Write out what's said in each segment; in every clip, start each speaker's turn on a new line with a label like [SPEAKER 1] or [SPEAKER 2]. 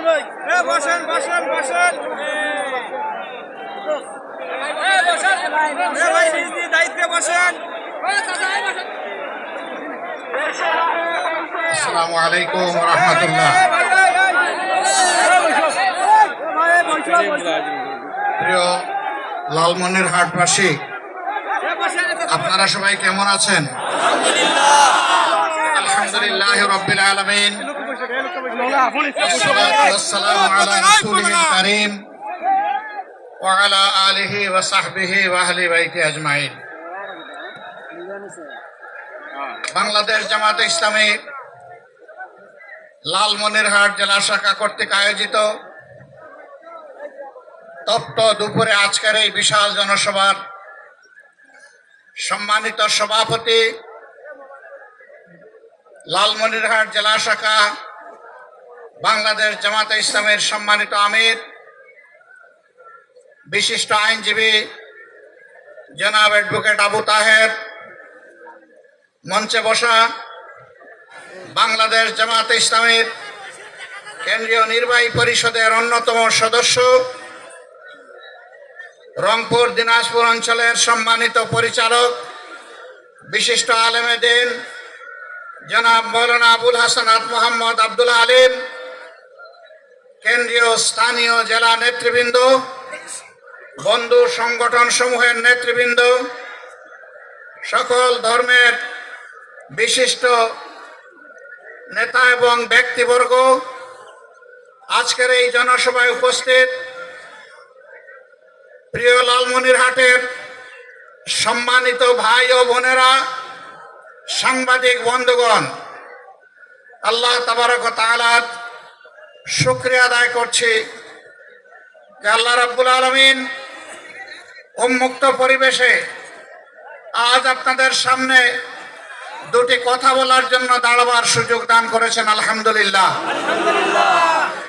[SPEAKER 1] ভাই। হ্যাঁ, বসেন
[SPEAKER 2] বসেন বসেন। হ্যাঁ, বসেন। লালমনির হাটবাসী হ্যাঁ, আপনারা সবাই কেমন আছেন? আলহামদুলিল্লাহ। রবিল আলমিন। والسلام على رسوله الكريم وعلى آله وصحبه وأهل بيته أجمعين বাংলাদেশ জামাত ইসলামী লালমনিরহাট জেলা শাখা কর্তৃক আয়োজিত তপ্ত দুপুরে আজকের এই বিশাল জনসভার সম্মানিত সভাপতি লালমনিরহাট জেলা শাখা বাংলাদেশ জামাতে ইসলামের সম্মানিত আমির, বিশিষ্ট আইনজীবী জনাব অ্যাডভোকেট আবু তাহের, মঞ্চে বসা বাংলাদেশ জামাতে ইসলামের কেন্দ্রীয় নির্বাহী পরিষদের অন্যতম সদস্য, রংপুর দিনাজপুর অঞ্চলের সম্মানিত পরিচালক, বিশিষ্ট আলেমে দিন, জনাব মৌলানা আবুল হাসানাত মোহাম্মদ আব্দুল আলিম কেন্দ্রীয় স্থানীয় জেলা নেতৃবৃন্দ, বন্ধু সংগঠন সমূহের নেতৃবৃন্দ, সকল ধর্মের বিশিষ্ট নেতা এবং ব্যক্তিবর্গ, আজকের এই জনসভায় উপস্থিত প্রিয় লালমনিরহাটের সম্মানিত ভাই ও বোনেরা, সাংবাদিক বন্ধুগণ, আল্লাহ তাবারক তাআলার শুক্রিয়া আদায় করছি। যে আল্লাহ রাব্বুল আলমিন উন্মুক্ত পরিবেশে আজ আপনাদের সামনে দুটি কথা বলার জন্য দাঁড়াবার সুযোগ দান করেছেন আলহামদুলিল্লাহ।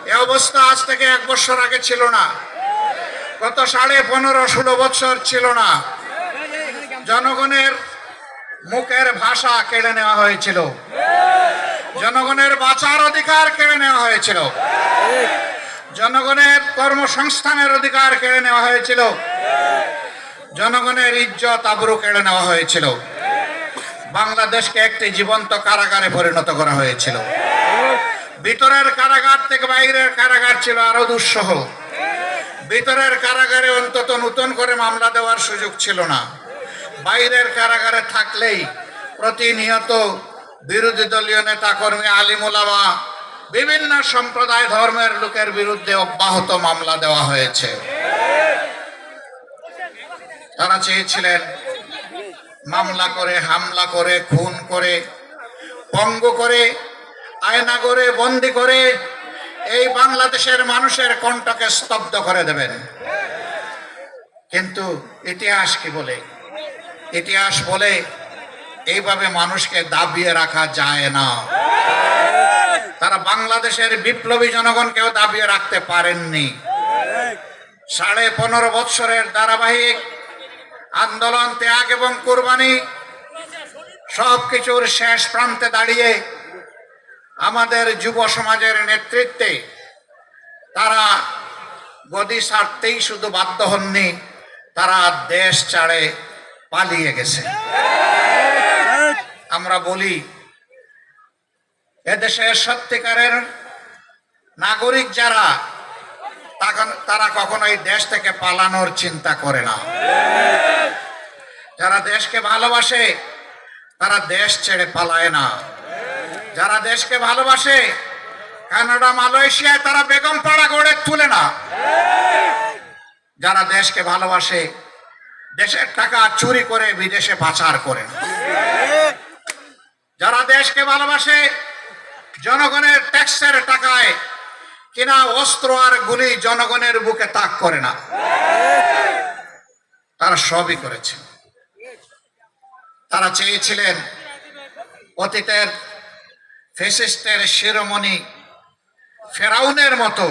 [SPEAKER 2] এ অবস্থা আজ থেকে এক বছর আগে ছিল না। গত সাড়ে পনেরো ষোলো বছর ছিল না। জনগণের মুখের ভাষা কেড়ে নেওয়া হয়েছিল। জনগণের বাঁচার অধিকার কেড়ে নেওয়া হয়েছিল। জনগণের কর্মসংস্থানের অধিকার কেড়ে নেওয়া হয়েছিল। জনগণের ইজ্জত, আবরু কেড়ে নেওয়া হয়েছিল। বাংলাদেশকে একটি জীবন্ত কারাগারে পরিণত করা হয়েছিল। ভিতরের কারাগার থেকে বাইরের কারাগার ছিল আরও দুঃসহ। ভিতরের কারাগারে অন্তত নতুন করে মামলা দেওয়ার সুযোগ ছিল না। বাইরের কারাগারে থাকলেই প্রতিনিয়ত বিরোধী দলীয় নেতা কর্মী আলিমুলামা বিভিন্ন সম্প্রদায় ধর্মের লোকের বিরুদ্ধে অব্যাহত মামলা দেওয়া হয়েছে। তারা চেয়েছিলেন মামলা করে, হামলা করে, খুন করে, পঙ্গ করে, আয়না করে, বন্দি করে এই বাংলাদেশের মানুষের কণ্ঠকে স্তব্ধ করে দেবেন। কিন্তু ইতিহাস কি বলে? ইতিহাস বলে এইভাবে মানুষকে দাবিয়ে রাখা যায় না। তারা বাংলাদেশের বিপ্লবী জনগণকেও দাবিয়ে রাখতে পারেননি। সাড়ে পনেরো বৎসরের ধারাবাহিক আন্দোলন, ত্যাগ এবং কোরবানি সবকিছুর শেষ প্রান্তে দাঁড়িয়ে আমাদের যুব সমাজের নেতৃত্বে তারা গদি ছাড়তেই শুধু বাধ্য হননি, তারা দেশ ছাড়ে পালিয়ে গেছে। আমরা বলি এদেশের সত্যিকারের নাগরিক যারা তারা কখনোই দেশ থেকে পালানোর চিন্তা করে না। যারা দেশকে ভালোবাসে, তারা দেশ ছেড়ে পালায় না। যারা দেশকে ভালোবাসে, কানাডা, মালয়েশিয়ায় তারা বেগম পাড়া গড়ে তুলে না। যারা দেশকে ভালোবাসে, দেশের টাকা চুরি করে বিদেশে পাচার করে না। যারা দেশকে ভালোবাসে, জনগণের ট্যাক্সের টাকায় কিনা অস্ত্র আর গুলি জনগণের বুকে তাক করে না। তারা সবই করেছে। তারা চেয়েছিলেন অতীতের ফেসিস্টের শিরোমণি ফেরাউনের মতো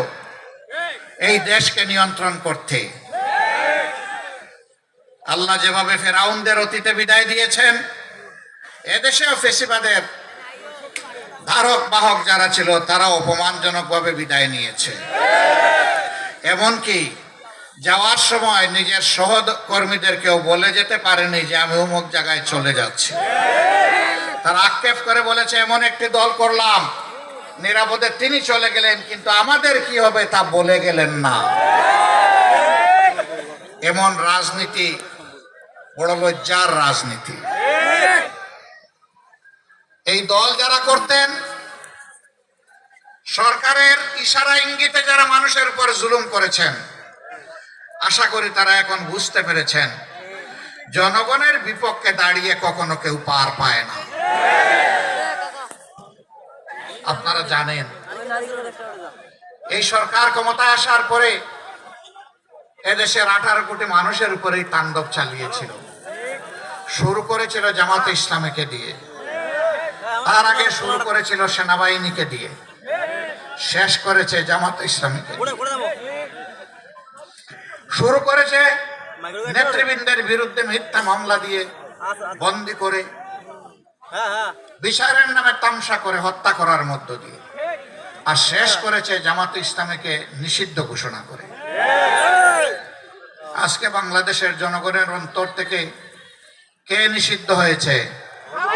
[SPEAKER 2] এই দেশকে নিয়ন্ত্রণ করতে। আল্লাহ যেভাবে ফেরাউনদের অতীতে বিদায় দিয়েছেন এদেশেও ফেসিবাদের ধারক, বাহক যারা ছিল, তারা অপমানজনকভাবে বিদায় নিয়েছে। এমনকি যাওয়ার সময় নিজের সহকর্মীদেরকেও বলে যেতে পারেনি যে, আমি অমুক জায়গায় চলে যাচ্ছি। তারা আক্ষেপ করে বলেছে, এমন একটি দল করলাম। নিরাপদে তিনি চলে গেলেন, কিন্তু আমাদের কি হবে তা বলে গেলেন না। এমন রাজনীতি, বড় লজ্জার রাজনীতি। দল যারা করতেন, সরকারের ইশারা ইঙ্গিতে যারা মানুষের উপর জুলুম করেছেন, আশা করি তারা এখন বুঝতে পেরেছেন, জনগণের বিপক্ষে দাঁড়িয়ে কখনো কেউ পার পায় না। আপনারা জানেন, এই সরকার ক্ষমতায় আসার পরে এদেশের আঠারো কোটি মানুষের উপরেই তাণ্ডব চালিয়েছিল। শুরু করেছিল জামাতে ইসলামীকে দিয়ে। তার আগে শুরু করেছিল সেনাবাহিনীকে দিয়ে। শেষ করেছে জামাত ইসলামীকে। শুরু করেছে নেতৃবৃন্দের বিরুদ্ধে মিথ্যা মামলা দিয়ে বন্দি করে বিচারের নামে তামসা করে হত্যা করার মধ্য দিয়ে। আর শেষ করেছে জামাত ইসলামীকে নিষিদ্ধ ঘোষণা করে। আজকে বাংলাদেশের জনগণের অন্তর থেকে কে নিষিদ্ধ হয়েছে?